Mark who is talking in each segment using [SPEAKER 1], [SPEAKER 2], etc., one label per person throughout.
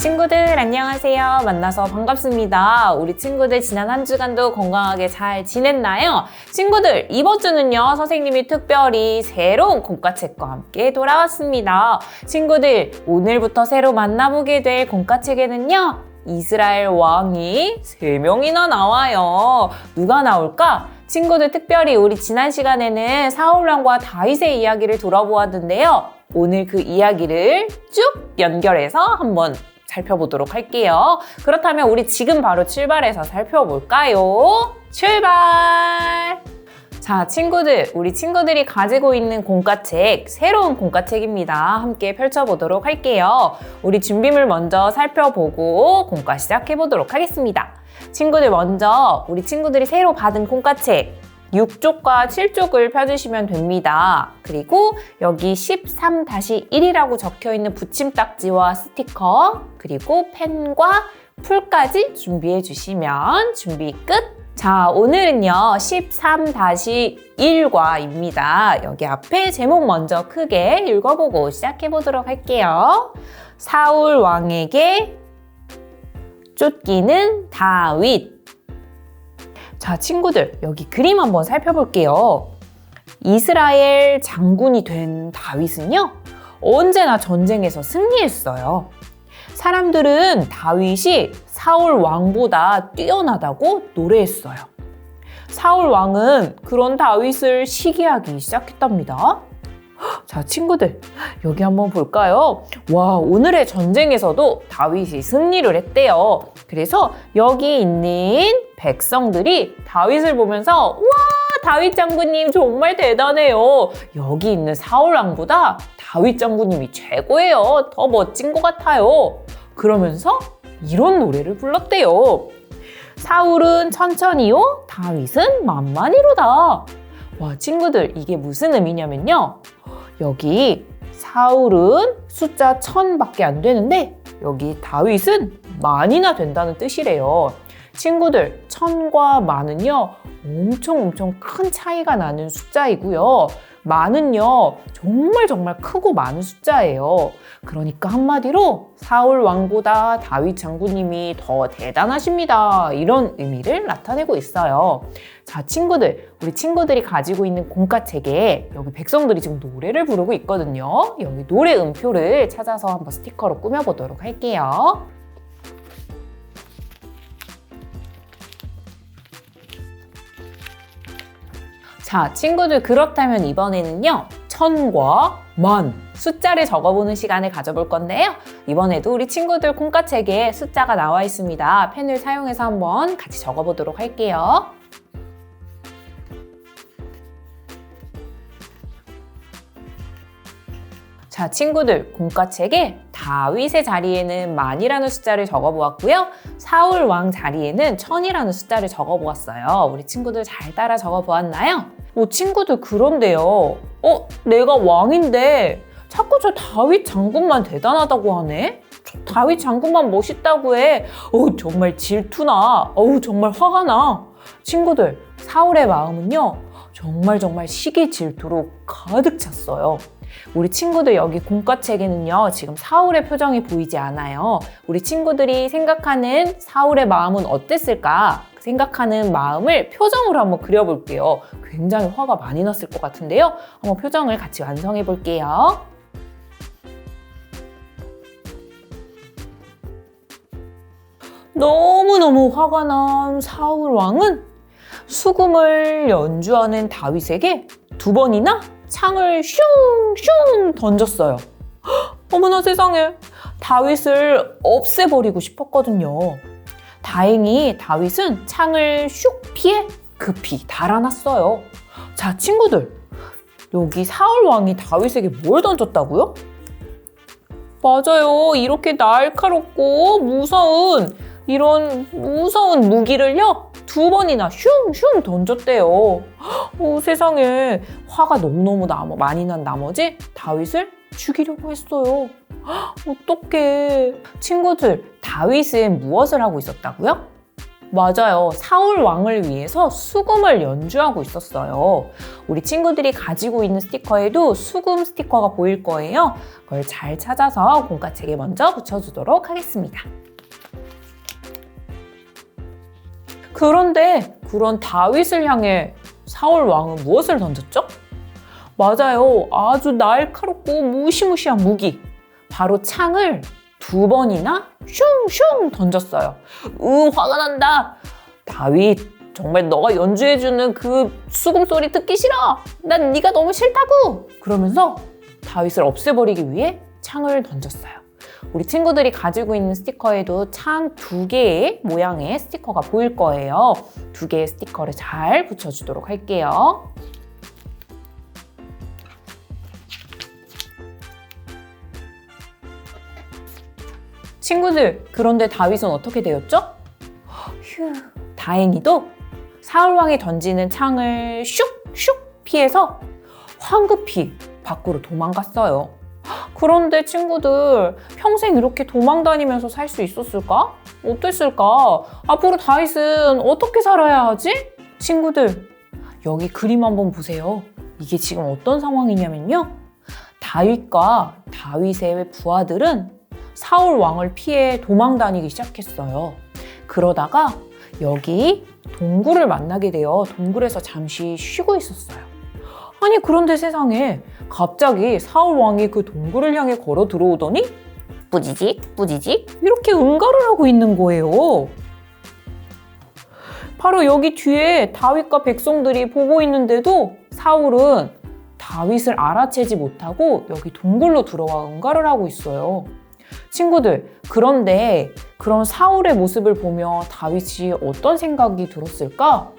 [SPEAKER 1] 친구들 안녕하세요. 만나서 반갑습니다. 우리 친구들 지난 한 주간도 건강하게 잘 지냈나요? 친구들 이번 주는요 선생님이 특별히 새로운 공과책과 함께 돌아왔습니다. 친구들 오늘부터 새로 만나보게 될 공과책에는요 이스라엘 왕이 세명이나 나와요. 누가 나올까? 친구들 특별히 우리 지난 시간에는 사울왕과 다윗의 이야기를 돌아보았는데요. 오늘 그 이야기를 쭉 연결해서 한번 살펴보도록 할게요. 그렇다면 우리 지금 바로 출발해서 살펴볼까요? 출발! 자, 친구들, 우리 친구들이 가지고 있는 공과책, 새로운 공과책입니다. 함께 펼쳐보도록 할게요. 우리 준비물 먼저 살펴보고 공과 시작해보도록 하겠습니다. 친구들 먼저 우리 친구들이 새로 받은 공과책 6쪽과 7쪽을 펴주시면 됩니다. 그리고 여기 13-1이라고 적혀 있는 붙임딱지와 스티커, 그리고 펜과 풀까지 준비해 주시면 준비 끝! 자, 오늘은요, 13-1과입니다. 여기 앞에 제목 먼저 크게 읽어보고 시작해 보도록 할게요. 사울 왕에게 쫓기는 다윗. 자, 친구들, 여기 그림 한번 살펴볼게요. 이스라엘 장군이 된 다윗은요, 언제나 전쟁에서 승리했어요. 사람들은 다윗이 사울 왕보다 뛰어나다고 노래했어요. 사울 왕은 그런 다윗을 시기하기 시작했답니다. 자, 친구들, 여기 한번 볼까요? 와, 오늘의 전쟁에서도 다윗이 승리를 했대요. 그래서 여기 있는 백성들이 다윗을 보면서 와, 다윗 장군님 정말 대단해요. 여기 있는 사울 왕보다 다윗 장군님이 최고예요. 더 멋진 것 같아요. 그러면서 이런 노래를 불렀대요. 사울은 천천히요, 다윗은 만만히로다. 와, 친구들, 이게 무슨 의미냐면요. 여기 사울은 숫자 천밖에 안 되는데 여기 다윗은 만이나 된다는 뜻이래요. 친구들, 천과 만은요, 엄청 엄청 큰 차이가 나는 숫자이고요. 만은요, 정말 정말 크고 많은 숫자예요. 그러니까 한마디로 사울 왕보다 다윗 장군님이 더 대단하십니다. 이런 의미를 나타내고 있어요. 자, 친구들, 우리 친구들이 가지고 있는 공과책에 여기 백성들이 지금 노래를 부르고 있거든요. 여기 노래 음표를 찾아서 한번 스티커로 꾸며보도록 할게요. 자, 친구들 그렇다면 이번에는요. 천과 만 숫자를 적어보는 시간을 가져볼 건데요. 이번에도 우리 친구들 콩가책에 숫자가 나와 있습니다. 펜을 사용해서 한번 같이 적어보도록 할게요. 자, 친구들, 공과책에 다윗의 자리에는 만이라는 숫자를 적어보았고요. 사울 왕 자리에는 천이라는 숫자를 적어보았어요. 우리 친구들 잘 따라 적어보았나요? 오, 친구들 그런데요. 어, 내가 왕인데 자꾸 저 다윗 장군만 대단하다고 하네? 저 다윗 장군만 멋있다고 해. 어 정말 질투나. 어우, 정말 화가 나. 친구들, 사울의 마음은요. 정말 정말 시기 질투로 가득 찼어요. 우리 친구들 여기 공과책에는요, 지금 사울의 표정이 보이지 않아요. 우리 친구들이 생각하는 사울의 마음은 어땠을까? 생각하는 마음을 표정으로 한번 그려볼게요. 굉장히 화가 많이 났을 것 같은데요. 한번 표정을 같이 완성해 볼게요. 너무너무 화가 난 사울 왕은 수금을 연주하는 다윗에게 두 번이나 창을 슝슝 던졌어요. 헉, 어머나 세상에 다윗을 없애버리고 싶었거든요. 다행히 다윗은 창을 슉 피해 급히 달아났어요. 자, 친구들. 여기 사울 왕이 다윗에게 뭘 던졌다고요? 맞아요. 이렇게 날카롭고 무서운 이런 무서운 무기를요. 두 번이나 슝슝 던졌대요. 어, 세상에 화가 너무너무 남, 많이 난 나머지 다윗을 죽이려고 했어요. 어떡해. 친구들, 다윗은 무엇을 하고 있었다고요? 맞아요. 사울 왕을 위해서 수금을 연주하고 있었어요. 우리 친구들이 가지고 있는 스티커에도 수금 스티커가 보일 거예요. 그걸 잘 찾아서 공과책에 먼저 붙여주도록 하겠습니다. 그런데 그런 다윗을 향해 사울 왕은 무엇을 던졌죠? 맞아요. 아주 날카롭고 무시무시한 무기. 바로 창을 두 번이나 슝슝 던졌어요. 으, 화가 난다. 다윗, 정말 너가 연주해주는 그 수금 소리 듣기 싫어. 난 네가 너무 싫다고. 그러면서 다윗을 없애버리기 위해 창을 던졌어요. 우리 친구들이 가지고 있는 스티커에도 창 두 개의 모양의 스티커가 보일 거예요. 두 개의 스티커를 잘 붙여주도록 할게요. 친구들, 그런데 다윗은 어떻게 되었죠? 휴, 다행히도 사울왕이 던지는 창을 슉슉 피해서 황급히 밖으로 도망갔어요. 그런데 친구들, 평생 이렇게 도망 다니면서 살 수 있었을까? 어땠을까? 앞으로 다윗은 어떻게 살아야 하지? 친구들, 여기 그림 한번 보세요. 이게 지금 어떤 상황이냐면요. 다윗과 다윗의 부하들은 사울 왕을 피해 도망 다니기 시작했어요. 그러다가 여기 동굴을 만나게 되어 동굴에서 잠시 쉬고 있었어요. 아니 그런데 세상에 갑자기 사울 왕이 그 동굴을 향해 걸어 들어오더니 뿌지직 뿌지직 이렇게 응가를 하고 있는 거예요. 바로 여기 뒤에 다윗과 백성들이 보고 있는데도 사울은 다윗을 알아채지 못하고 여기 동굴로 들어와 응가를 하고 있어요. 친구들, 그런데 그런 사울의 모습을 보며 다윗이 어떤 생각이 들었을까?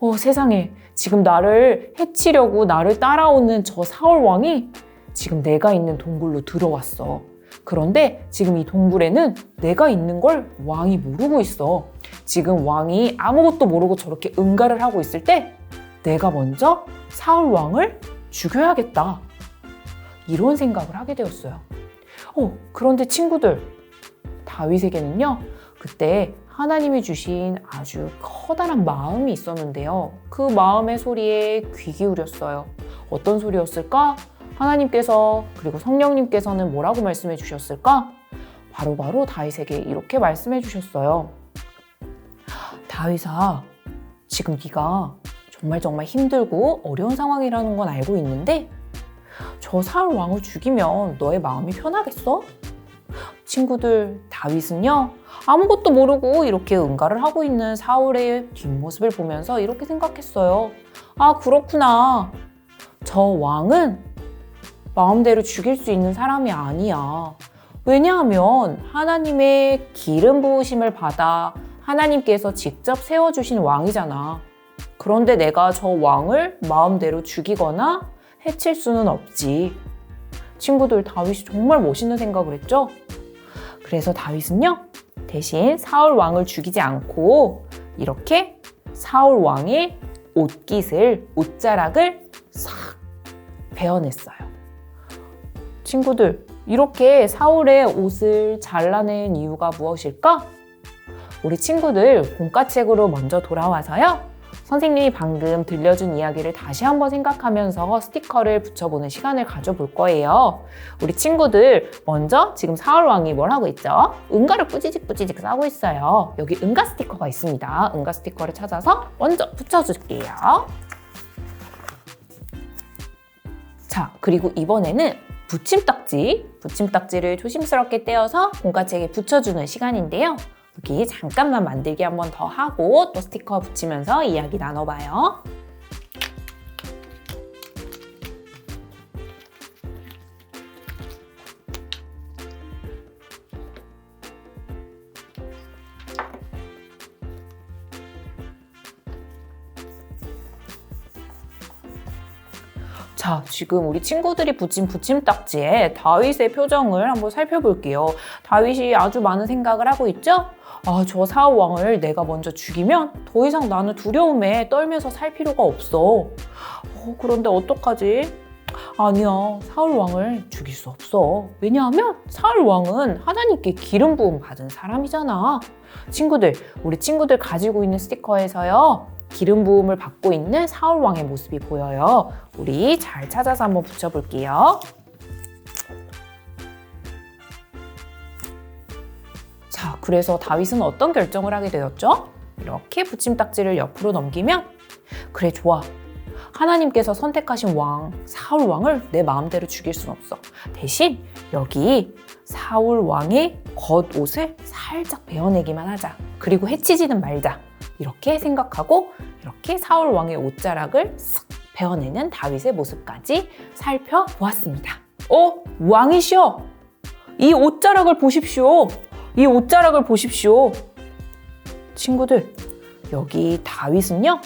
[SPEAKER 1] 어, 세상에. 지금 나를 해치려고 나를 따라오는 저 사울 왕이 지금 내가 있는 동굴로 들어왔어. 그런데 지금 이 동굴에는 내가 있는 걸 왕이 모르고 있어. 지금 왕이 아무것도 모르고 저렇게 응가를 하고 있을 때 내가 먼저 사울 왕을 죽여야겠다. 이런 생각을 하게 되었어요. 어, 그런데 친구들, 다윗에게는요, 그때 하나님이 주신 아주 커다란 마음이 있었는데요. 그 마음의 소리에 귀 기울였어요. 어떤 소리였을까? 하나님께서 그리고 성령님께서는 뭐라고 말씀해 주셨을까? 바로바로 바로 다윗에게 이렇게 말씀해 주셨어요. 다윗아, 지금 네가 정말 정말 힘들고 어려운 상황이라는 건 알고 있는데 저 사울 왕을 죽이면 너의 마음이 편하겠어? 친구들, 다윗은요, 아무것도 모르고 이렇게 응가를 하고 있는 사울의 뒷모습을 보면서 이렇게 생각했어요. 아, 그렇구나. 저 왕은 마음대로 죽일 수 있는 사람이 아니야. 왜냐하면 하나님의 기름 부으심을 받아 하나님께서 직접 세워주신 왕이잖아. 그런데 내가 저 왕을 마음대로 죽이거나 해칠 수는 없지. 친구들 다윗이 정말 멋있는 생각을 했죠? 그래서 다윗은요, 대신 사울 왕을 죽이지 않고 이렇게 사울 왕의 옷깃을, 옷자락을 싹 베어냈어요. 친구들, 이렇게 사울의 옷을 잘라낸 이유가 무엇일까? 우리 친구들 공과책으로 먼저 돌아와서요. 선생님이 방금 들려준 이야기를 다시 한번 생각하면서 스티커를 붙여보는 시간을 가져볼 거예요. 우리 친구들 먼저 지금 사울왕이 뭘 하고 있죠? 응가를 뿌지직 뿌지직 싸고 있어요. 여기 응가 스티커가 있습니다. 응가 스티커를 찾아서 먼저 붙여줄게요. 자, 그리고 이번에는 붙임딱지, 붙임딱지를 조심스럽게 떼어서 공과책에 붙여주는 시간인데요. 여기 잠깐만 만들기 한번 더 하고 또 스티커 붙이면서 이야기 나눠봐요. 지금 우리 친구들이 붙인 붙임딱지에 다윗의 표정을 한번 살펴볼게요. 다윗이 아주 많은 생각을 하고 있죠? 아, 저 사울 왕을 내가 먼저 죽이면 더 이상 나는 두려움에 떨면서 살 필요가 없어. 어, 그런데 어떡하지? 아니야, 사울 왕을 죽일 수 없어. 왜냐하면 사울 왕은 하나님께 기름 부음 받은 사람이잖아. 친구들, 우리 친구들 가지고 있는 스티커에서요. 기름 부음을 받고 있는 사울 왕의 모습이 보여요. 우리 잘 찾아서 한번 붙여볼게요. 자, 그래서 다윗은 어떤 결정을 하게 되었죠? 이렇게 붙임딱지를 옆으로 넘기면 그래 좋아. 하나님께서 선택하신 왕 사울 왕을 내 마음대로 죽일 순 없어. 대신 여기 사울 왕의 겉옷을 살짝 베어내기만 하자. 그리고 해치지는 말자. 이렇게 생각하고 이렇게 사울 왕의 옷자락을 싹 베어내는 다윗의 모습까지 살펴보았습니다. 어? 왕이시여! 이 옷자락을 보십시오. 이 옷자락을 보십시오. 친구들, 여기 다윗은요,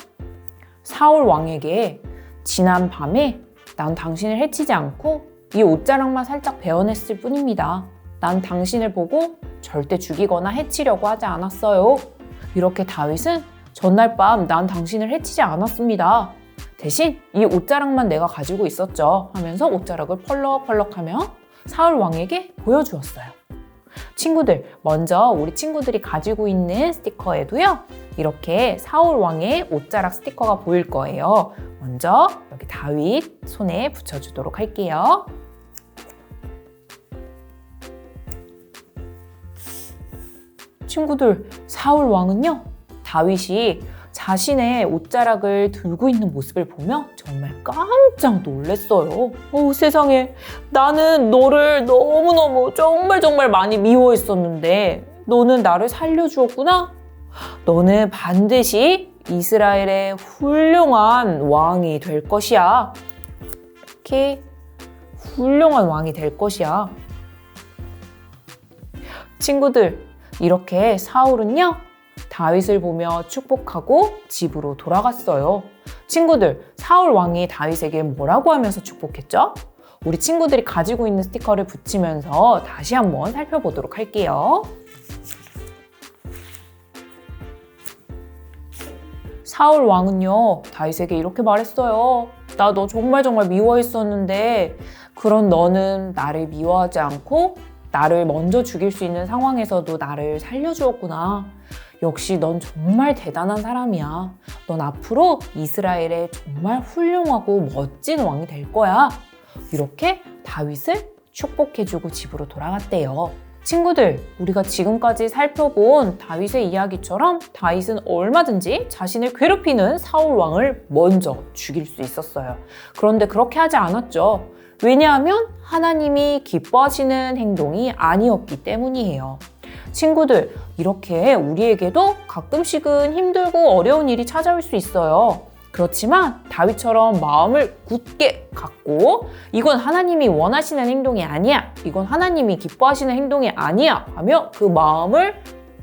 [SPEAKER 1] 사울 왕에게 지난 밤에 난 당신을 해치지 않고 이 옷자락만 살짝 베어냈을 뿐입니다. 난 당신을 보고 절대 죽이거나 해치려고 하지 않았어요. 이렇게 다윗은 전날 밤 난 당신을 해치지 않았습니다. 대신 이 옷자락만 내가 가지고 있었죠. 하면서 옷자락을 펄럭펄럭하며 사울 왕에게 보여주었어요. 친구들, 먼저 우리 친구들이 가지고 있는 스티커에도요, 이렇게 사울 왕의 옷자락 스티커가 보일 거예요. 먼저 여기 다윗 손에 붙여주도록 할게요. 친구들, 사울 왕은요, 다윗이 자신의 옷자락을 들고 있는 모습을 보며 정말 깜짝 놀랐어요. 어, 세상에. 나는 너를 너무너무 정말 정말 많이 미워했었는데 너는 나를 살려주었구나? 너는 반드시 이스라엘의 훌륭한 왕이 될 것이야. 이렇게 훌륭한 왕이 될 것이야. 친구들, 이렇게 사울은요, 다윗을 보며 축복하고 집으로 돌아갔어요. 친구들, 사울 왕이 다윗에게 뭐라고 하면서 축복했죠? 우리 친구들이 가지고 있는 스티커를 붙이면서 다시 한번 살펴보도록 할게요. 사울 왕은요, 다윗에게 이렇게 말했어요. 나 너 정말 정말 미워했었는데, 그런 너는 나를 미워하지 않고 나를 먼저 죽일 수 있는 상황에서도 나를 살려주었구나. 역시 넌 정말 대단한 사람이야. 넌 앞으로 이스라엘의 정말 훌륭하고 멋진 왕이 될 거야. 이렇게 다윗을 축복해주고 집으로 돌아갔대요. 친구들, 우리가 지금까지 살펴본 다윗의 이야기처럼 다윗은 얼마든지 자신을 괴롭히는 사울 왕을 먼저 죽일 수 있었어요. 그런데 그렇게 하지 않았죠. 왜냐하면 하나님이 기뻐하시는 행동이 아니었기 때문이에요. 친구들, 이렇게 우리에게도 가끔씩은 힘들고 어려운 일이 찾아올 수 있어요. 그렇지만 다윗처럼 마음을 굳게 갖고 이건 하나님이 원하시는 행동이 아니야. 이건 하나님이 기뻐하시는 행동이 아니야. 하며 그 마음을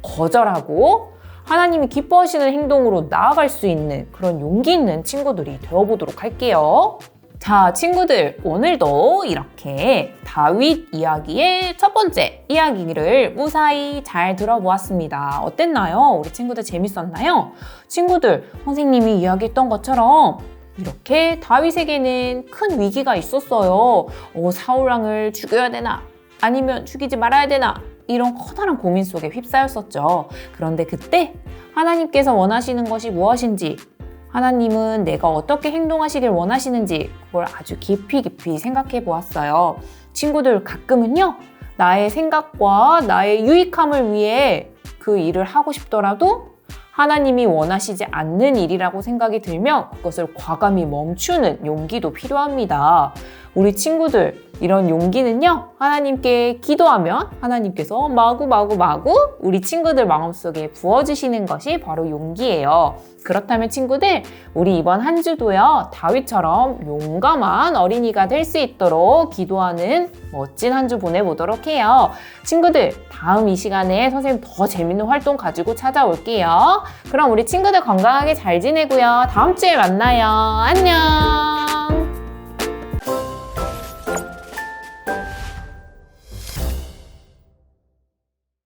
[SPEAKER 1] 거절하고 하나님이 기뻐하시는 행동으로 나아갈 수 있는 그런 용기 있는 친구들이 되어보도록 할게요. 자, 친구들, 오늘도 이렇게 다윗 이야기의 첫 번째 이야기를 무사히 잘 들어보았습니다. 어땠나요? 우리 친구들 재밌었나요? 친구들, 선생님이 이야기했던 것처럼 이렇게 다윗에게는 큰 위기가 있었어요. 어, 사울왕을 죽여야 되나? 아니면 죽이지 말아야 되나? 이런 커다란 고민 속에 휩싸였었죠. 그런데 그때 하나님께서 원하시는 것이 무엇인지 하나님은 내가 어떻게 행동하시길 원하시는지 그걸 아주 깊이 깊이 생각해 보았어요. 친구들 가끔은요, 나의 생각과 나의 유익함을 위해 그 일을 하고 싶더라도 하나님이 원하시지 않는 일이라고 생각이 들면 그것을 과감히 멈추는 용기도 필요합니다. 우리 친구들, 이런 용기는요, 하나님께 기도하면 하나님께서 마구 마구 마구 우리 친구들 마음속에 부어주시는 것이 바로 용기예요. 그렇다면 친구들, 우리 이번 한 주도요, 다윗처럼 용감한 어린이가 될 수 있도록 기도하는 멋진 한 주 보내보도록 해요. 친구들, 다음 이 시간에 선생님 더 재밌는 활동 가지고 찾아올게요. 그럼 우리 친구들 건강하게 잘 지내고요. 다음 주에 만나요. 안녕!